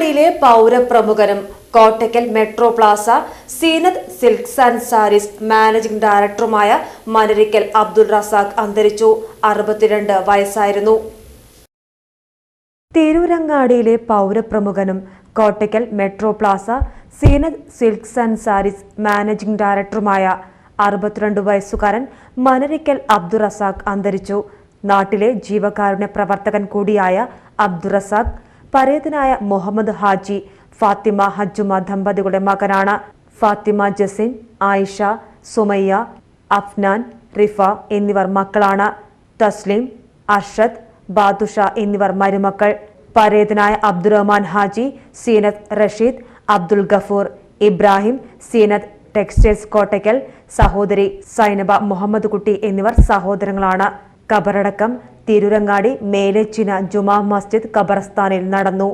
തിരൂരങ്ങാടിയിലെ പൗരപ്രമുഖനും Kottakkal metro plaza Zeenath silks and sarees managing ഡയറക്ടറുമായ മനരിക്കൽ അബ്ദുൾ റസാഖ് അന്തരിച്ചു. അറുപത്തിരണ്ട് വയസ്സായിരുന്നു. തിരൂരങ്ങാടിയിലെ പൗരപ്രമുഖനും Kottakkal metro plaza Zeenath silks and sarees managing ഡയറക്ടറുമായ അറുപത്തിരണ്ട് വയസ്സുകാരൻ മനരിക്കൽ അബ്ദുൾ റസാഖ് അന്തരിച്ചു. നാട്ടിലെ ജീവകാരുണ്യ പ്രവർത്തകൻ കൂടിയായ അബ്ദുൾ റസാഖ് പരേതനായ മുഹമ്മദ് ഹാജി ഫാത്തിമ ഹജ്ജുമ ദമ്പതികളുടെ മകനാണ്. ഫാത്തിമ ജസിൻ ആയിഷ സുമയ്യ അഫ്നാൻ റിഫ എന്നിവർ മക്കളാണ്. തസ്ലിം അർഷദ് ബാദുഷ എന്നിവർ മരുമക്കൾ. പരേതനായ അബ്ദുറഹ്മാൻ ഹാജി സീനത്ത് റഷീദ് അബ്ദുൽ ഗഫൂർ ഇബ്രാഹിം സീനത്ത് ടെക്സ്റ്റൈൽസ് കോട്ടയ്ക്കൽ സഹോദരി സൈനബ മുഹമ്മദ് കുട്ടി എന്നിവർ സഹോദരങ്ങളാണ്. ഖബറടക്കം തിരുരങ്ങാടി മേലച്ചിന ജുമാ മസ്ജിദ് ഖബർസ്ഥാനിൽ നടന്നു.